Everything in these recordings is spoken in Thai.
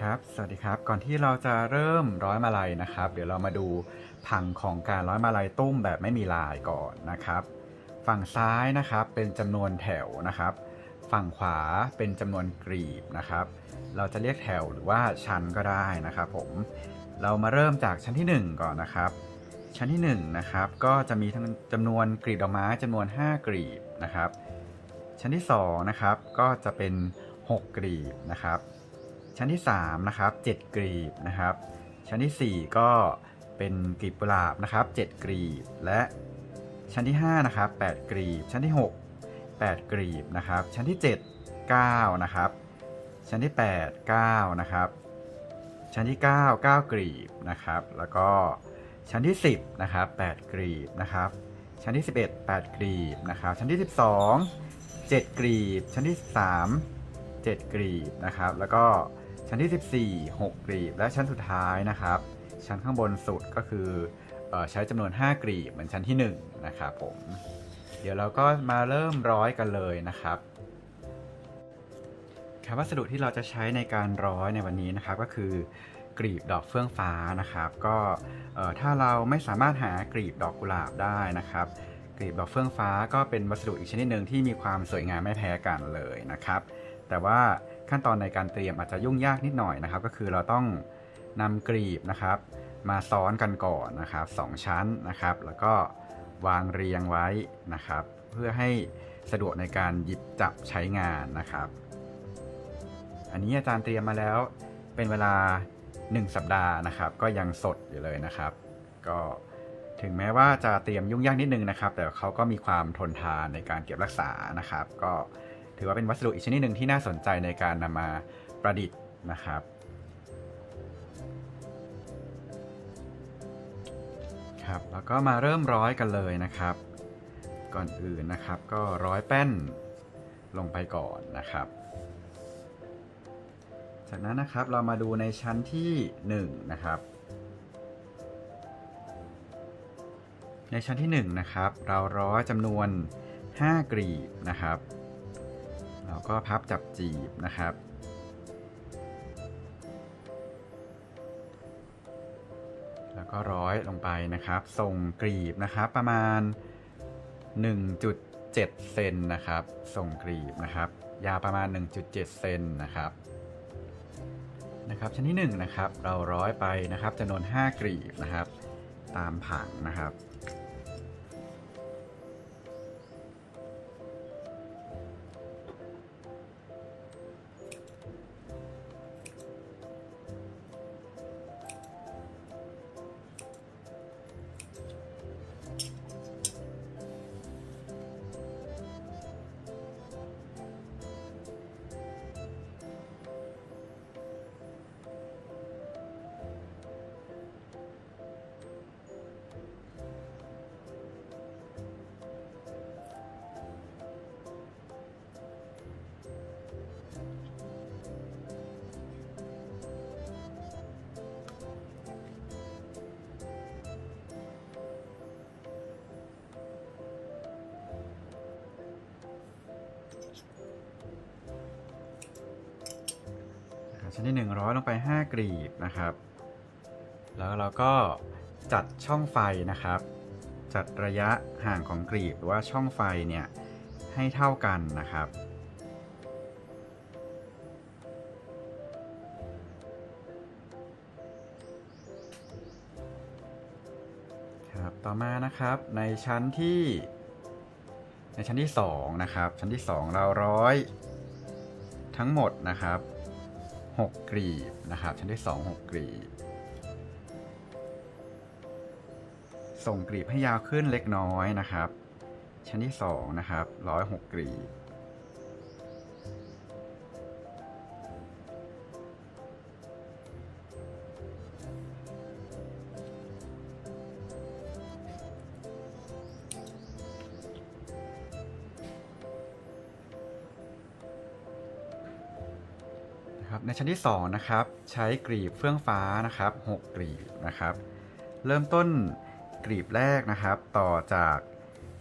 ครับ สวัสดีครับ ก่อนที่เราจะเริ่มร้อยมาลัยนะครับ เดี๋ยวเรามาดูผังของการร้อยมาลัยตุ้มแบบไม่มีลายก่อนนะครับ ฝั่งซ้ายนะครับเป็นจำนวนแถวนะครับ ฝั่งขวาเป็นจำนวนกรีบนะครับ เราจะเรียกแถวหรือว่าชั้นก็ได้นะครับผม เรามาเริ่มจากชั้นที่ 1 ก่อนนะครับ ชั้นที่1นะครับ ก็จะมีทั้งจำนวนกรีบดอกไม้จำนวน 5 กรีบนะครับ ชั้นที่2นะครับ ก็จะเป็น 6 กรีบนะครับ ชั้นที่3นะครับ7กรีบนะครับ ชั้นทีสี่ 4 ก็เป็นกลีบกุหลาบนะครับ 7กรีบ และชั้นที่5นะครับ8กรีบ ชั้นที่ 6 8กรีบนะครับ ชั้นที่ 7 9 นะครับ ชั้นที่ 8 9 นะครับ ชั้นที่ 9 9กรีบนะครับ แล้วก็ชั้นที่ 10นะครับ8กรีบนะครับ ชั้นที่ 11 8กรีบนะครับ ชั้นที่ 12 7กรีบ ชั้นที่ 13 7กรีบนะครับ แล้วก็ ชั้นที่ 14 6กรีบ และชั้นสุดท้ายนะครับ ชั้นข้างบนสุดก็คืออใช้จำนวน 5 กรีบเหมือนชั้นที่ 1 นะครับผม เดี๋ยวเราก็มาเริ่มร้อยกันเลยนะครับครับวัสดุที่เราจะใช้ในการร้อยในวันนี้นะครับก็คือกรีบดอกเฟื่องฟ้านะครับ ก็ถ้าเราไม่สามารถหากรีบดอกกุหลาบได้นะครับ กรีบดอกเฟื่องฟ้าก็เป็นวัสดุอีกชนิดหนึ่งที่มีความสวยงามไม่แพ้กันเลยนะครับ แต่ว่า ขั้นตอนในการเตรียมอาจจะยุ่งยากนิดหน่อยนะครับ ก็คือเราต้องนำกรีบนะครับ มาซ้อนกันก่อนนะครับสองชั้นนะครับ แล้วก็วางเรียงไว้นะครับ เพื่อให้สะดวกในการหยิบจับใช้งานนะครับ อันนี้อาจารย์เตรียมมาแล้วเป็นเวลา 1 สัปดาห์นะครับ ก็ยังสดอยู่เลยนะครับ ก็ถึงแม้ว่าจะเตรียมยุ่งยากนิดนึงนะครับ แต่เขาก็มีความทนทานในการเก็บรักษานะครับ ก็ ถือว่าเป็นวัสดุอีกชนิดหนึ่งที่น่าสนใจในการนำมาประดิษฐ์นะครับ ครับ แล้วก็มาเริ่มร้อยกันเลยนะครับ ก่อนอื่นนะครับก็ร้อยแป้นลงไปก่อนนะครับ จากนั้นนะครับเรามาดูในชั้นที่1นะครับ ในชั้นที่1นะครับเราร้อยจำนวน 5 กรีบนะครับ เราก็พับจับจีบนะครับ แล้วก็ร้อยลงไปนะครับ ส่งกรีบนะครับประมาณ 1.7 เซนนะครับ ส่งกรีบนะครับ ยาวประมาณ 1.7 เซนนะครับนะครับชั้นที่1นะครับ เราร้อยไปนะครับจำนวน 5 กรีบนะครับ ตามผังนะครับ ชั้นที่ 100 ลงไป 5 กรีบนะครับ แล้วเราก็จัดช่องไฟนะครับ จัดระยะห่างของกรีบหรือว่าช่องไฟเนี่ยให้เท่ากันนะครับครับต่อมานะครับในชั้นที่ในชั้นที่2นะครับชั้นที่ 2 เราร้อยทั้งหมดนะครับ 6กรีบนะครับ ชั้นที่ 2 6กรีบ ส่งกรีบให้ยาวขึ้นเล็กน้อยนะครับ ชั้นที่ 2 นะครับ 106กรีบ ในชั้นที่2นะครับใช้กรีบเฟื่องฟ้านะครับ6กรีบนะครับ เริ่มต้นกรีบแรกนะครับ ต่อจาก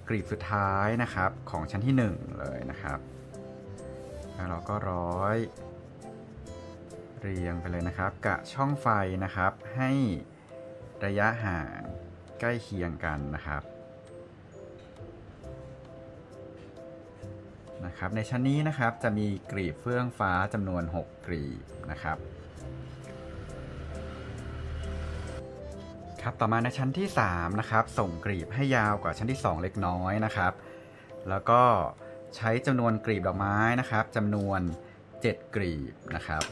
กรีบสุดท้ายนะครับของชั้นที่ 1 เลยนะครับแล้วเราก็ร้อย เรียงไปเลยนะครับ กะช่องไฟนะครับ ให้ระยะห่างใกล้เคียงกันนะครับนะครับในชั้นนี้นะครับจะมีกรีบเฟื่องฟ้าจำนวน 6 กรีบนะครับ ครับต่อมาในชั้นที่ 3 นะครับ ส่งกรีบให้ยาวกว่าชั้นที่ 2 เล็กน้อยนะครับ แล้วก็ใช้จำนวนกรีบดอกไม้นะครับจำนวน 7 กรีบนะครับ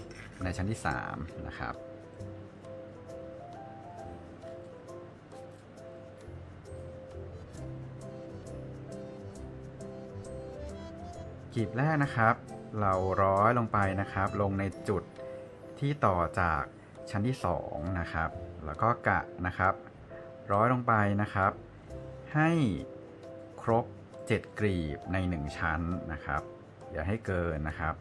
ในชั้นที่3นะครับกลีบแรกนะครับ เราร้อยลงไปนะครับ ลงในจุดที่ต่อจากชั้นที่ 2 นะครับ แล้วก็กะนะครับ ร้อยลงไปนะครับ ให้ครบ 7 กรีบใน 1 ชั้นนะครับ อย่าให้เกินนะครับ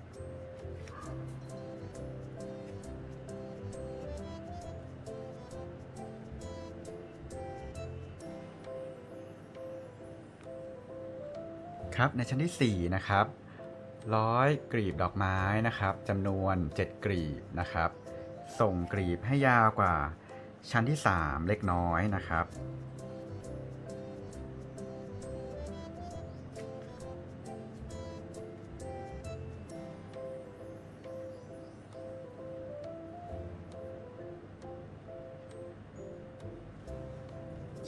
ครับในชั้นที่ 4 นะครับ ร้อยกรีบดอกไม้นะครับจำนวน 7 กรีบนะครับ ส่งกรีบให้ยาวกว่าชั้นที่ 3 เล็กน้อยนะครับ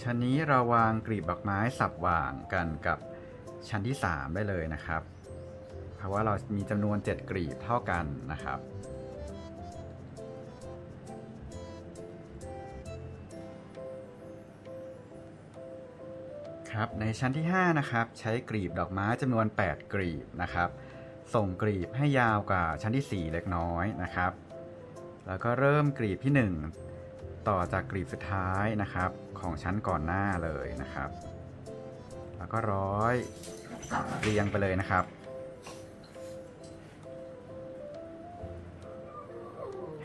ชั้นนี้เราวางกลีบดอกไม้สับว่างกันกับชั้นที่ 3 ได้เลยนะครับ เพราะว่าเรามีจำนวน 7 กลีบเท่ากันนะครับ ครับ ในชั้นที่ 5 นะครับ ใช้กลีบดอกไม้จำนวน 8 กลีบนะครับ ส่งกลีบให้ยาวกว่าชั้นที่ 4 เล็กน้อยนะครับ แล้วก็เริ่มกลีบที่ 1 ต่อจากกลีบสุดท้ายนะครับ ของชั้นก่อนหน้าเลยนะครับ แล้วก็ร้อยเรียงไปเลยนะครับ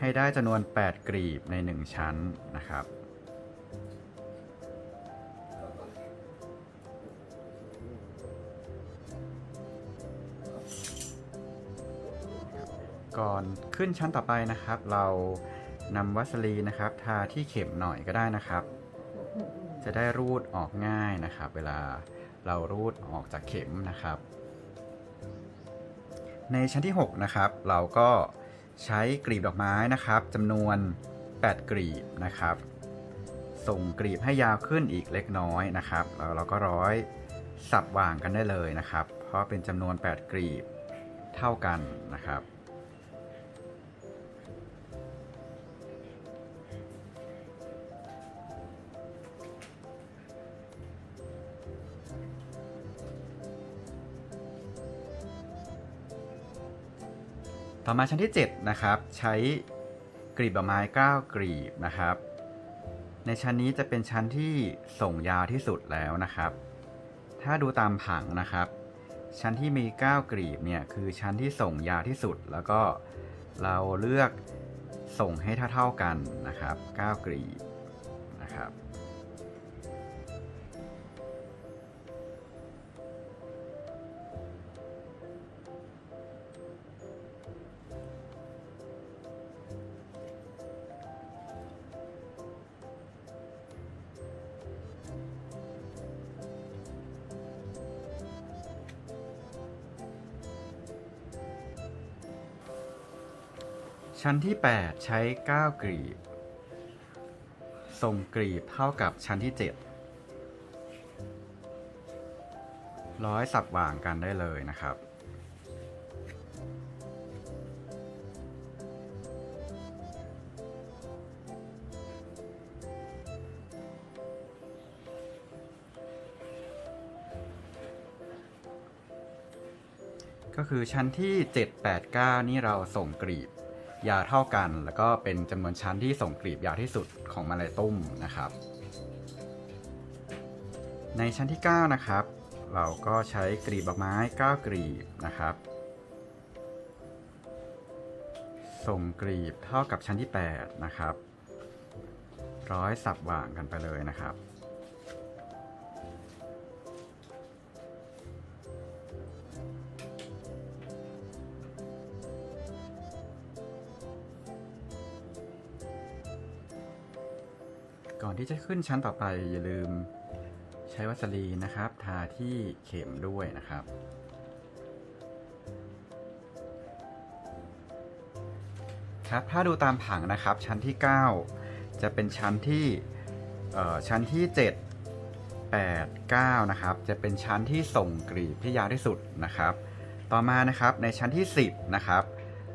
ให้ได้จำนวน 8กลีบใน 1 ชั้นนะครับ ก่อนขึ้นชั้นต่อไปนะครับ เรานำวัสลีนนะครับ ทาที่เข็มหน่อยก็ได้นะครับ จะได้รูดออกง่ายนะครับ เวลาเรารูดออกจากเข็มนะครับ ในชั้นที่ 6 นะครับ เราก็ ใช้กลีบดอกไม้นะครับจำนวน 8 กลีบนะครับ ส่งกลีบให้ยาวขึ้นอีกเล็กน้อยนะครับแล้วเราก็ร้อยสับวางกันได้เลยนะครับ เพราะเป็นจำนวน 8 กลีบเท่ากันนะครับ ต่อมาชั้นที่7นะครับใช้กลีบดอกไม้9กลีบนะครับ ในชั้นนี้จะเป็นชั้นที่ส่งยาวที่สุดแล้วนะครับ ถ้าดูตามผังนะครับ ชั้นที่มี 9 กลีบเนี่ยคือชั้นที่ส่งยาวที่สุด แล้วก็เราเลือกส่งให้เท่าๆกันนะครับ 9 กลีบนะครับ ชั้นที่ 8 ใช้ 9 กรีบส่งกรีบเท่ากับชั้นที่ 7 ร้อยสับวางกันได้เลยนะครับก็คือชั้นที่ 7 8 9 นี่เราส่งกรีบ ยาเท่ากัน แล้วก็เป็นจำนวนชั้นที่ส่งกรีบยาวที่สุดของมาลายตุ้มนะครับ ในชั้นที่ 9 นะครับ เราก็ใช้กรีบดอกไม้ 9กรีบนะครับ ส่งกรีบเท่ากับชั้นที่ 8 นะครับ ร้อยสับวางกันไปเลยนะครับ อนที่จะขึ้นชั้นต่อไปอย่าลืมใช้วัสลีนนะครับ ทาที่เข็มด้วยนะครับ ครับถ้าดูตามผังนะครับ ชั้นที่ 9 จะเป็นชั้นที่เอ่อชั้นที่ 7 8 9 นะครับ จะเป็นชั้นที่ส่งกรีบที่ยาวที่สุดนะครับ ต่อมานะครับในชั้นที่ 10 นะครับ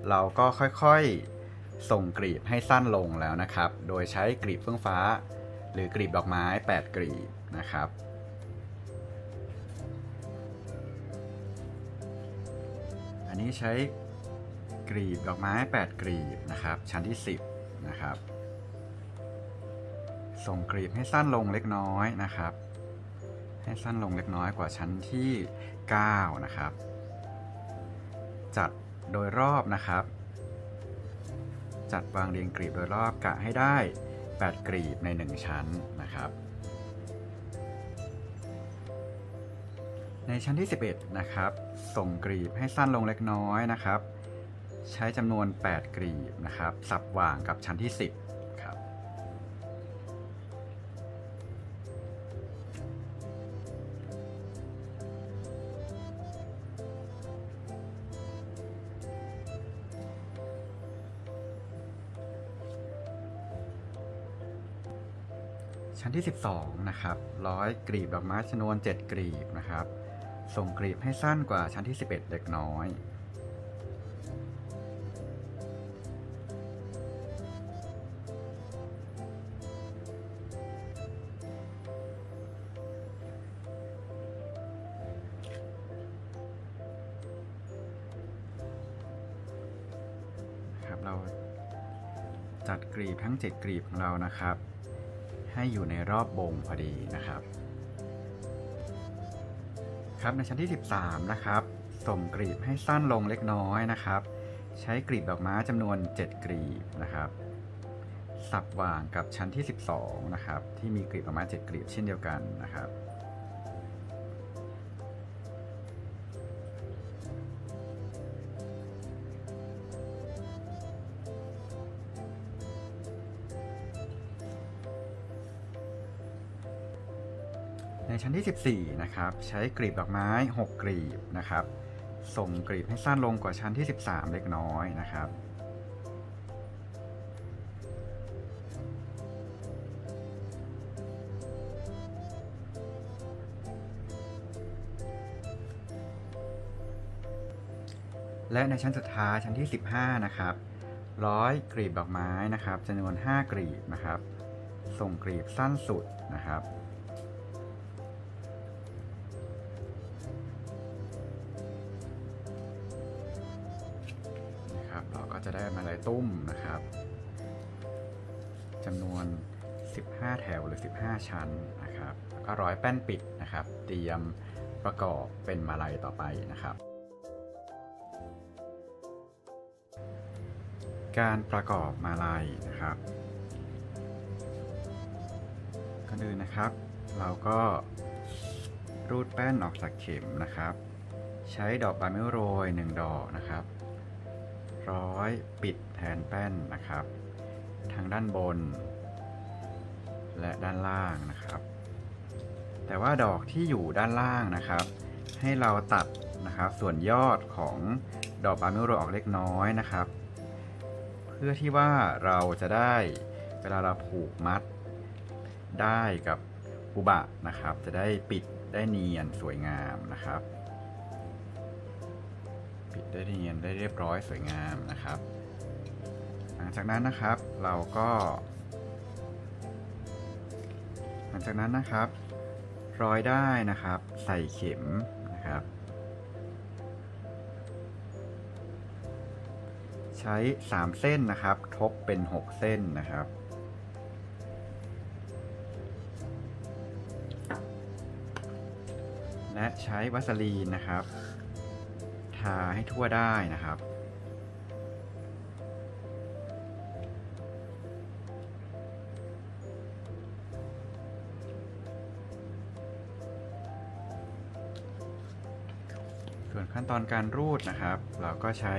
เราก็ค่อยๆส่งกรีบให้สั้นลงแล้วนะครับ โดยใช้กรีบเฟื่องฟ้า รือกรีบดอกไม้ 8กรีบนะครับ อันนี้ใช้กรีบดอกไม้ 8กรีบนะครับ ชั้นที่ 10 นะครับ ส่งกรีบให้สั้นลงเล็กน้อยนะครับ ให้สั้นลงเล็กน้อยกว่าชั้นที่ 9 นะครับ จัดโดยรอบนะครับ จัดวางเรียงกรีบโดยรอบกะให้ได้ 8 กรีบใน 1 ชั้นนะครับ ในชั้นที่ 11 นะครับ ส่งกรีบให้สั้นลงเล็กน้อยนะครับ ใช้จำนวน 8 กรีบนะครับ สับว่างกับชั้นที่ 10 ชั้นที่ 12 นะครับร้อยกรีบดอกไม้จำนวน 7กรีบนะครับ ส่งกรีบให้สั้นกว่าชั้นที่ 11 เล็กน้อยครับเราจัดกรีบทั้ง 7กรีบของเรานะครับ ให้อยู่ในรอบวงพอดีนะครับ ครับในชั้นที่ 13 นะครับส่งกรีบให้สั้นลงเล็กน้อยนะครับ ใช้กรีบดอกไม้จำนวน 7 กรีบนะครับ สับว่างกับชั้นที่ 12 นะครับ ที่มีกรีบดอกไม้7กรีบเช่นเดียวกันนะครับ ในชั้นที่ 14 นะครับ ใช้กรีบดอกไม้ 6กรีบนะครับ ส่งกรีบให้สั้นลงกว่าชั้นที่ 13 เล็กน้อยนะครับ และในชั้นสุดท้ายชั้นที่ 15 นะครับร้อยกรีบดอกไม้นะครับจำนวน 5กรีบนะครับ ส่งกรีบสั้นสุดนะครับ จะได้มาลัยตุ้มนะครับจำนวน 15 แถวหรือ 15 ชั้นนะครับแล้วก็ร้อยแป้นปิดนะครับ เตรียมประกอบเป็นมาลัยต่อไปนะครับ การประกอบมาลัยนะครับก่อนอื่นนะครับ เราก็รูดแป้นออกจากเข็มนะครับ ใช้ดอกบานไม่โรย 1 ดอกนะครับ ร้อยปิดแทนแป้นนะครับ ทางด้านบน และด้านล่างนะครับ แต่ว่าดอกที่อยู่ด้านล่างนะครับ ให้เราตัดนะครับส่วนยอดของดอกบานไม่โรออกเล็กน้อยนะครับ เพื่อที่ว่าเราจะได้เวลาเราผูกมัดได้กับอุบะนะครับ จะได้ปิดได้เนียนสวยงามนะครับ ปิดได้เนียนได้เรียบร้อยสวยงามนะครับ หลังจากนั้นนะครับเราก็ หลังจากนั้นนะครับ ร้อยได้นะครับ ใส่เข็มนะครับ ใช้ 3 เส้นนะครับ ทบเป็น 6 เส้นนะครับและใช้วัสลีนนะครับ ทาให้ทั่วได้นะครับ ส่วนขั้นตอนการรูดนะครับ เราก็ใช้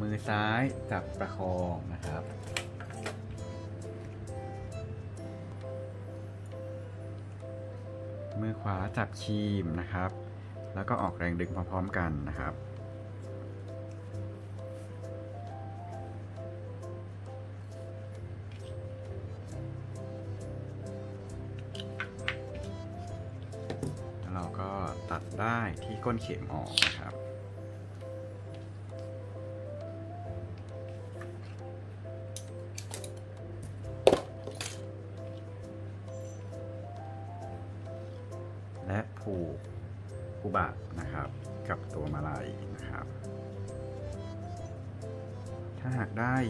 มือซ้ายจับประคองนะครับมือขวาจับครีมนะครับ แล้วก็ออกแรงดึงพร้อมๆกันนะครับ แล้วเราก็ตัดได้ที่ก้นเข็มออกนะครับ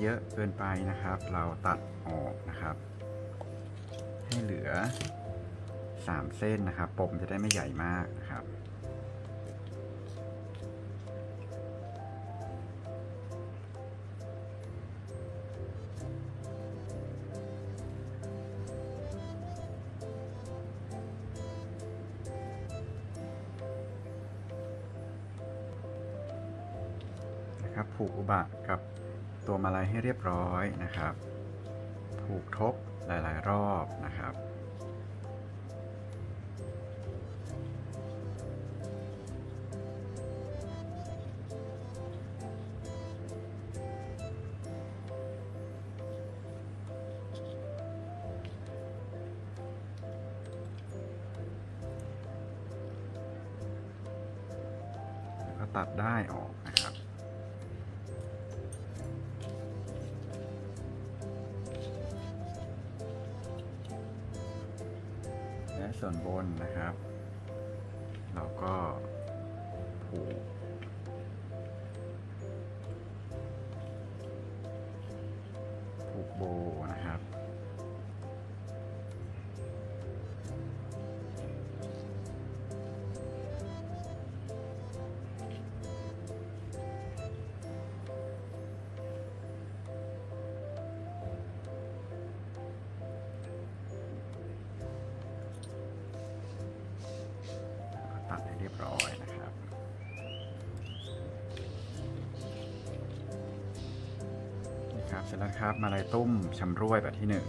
เยอะเกินไปนะครับ เราตัดออกนะครับ ให้เหลือ 3 เส้นนะครับ ปมจะได้ไม่ใหญ่มากนะครับนะครับผูกอุบะกับ ตัวมาลัยให้เรียบร้อยนะครับ ผูกทบหลาย ๆ รอบนะครับ แล้วก็ตัดได้ออก ครับและส่วนบนนะครับ เสร็จแล้วครับ มาลายตุ้มชำร่วยแบบที่หนึ่ง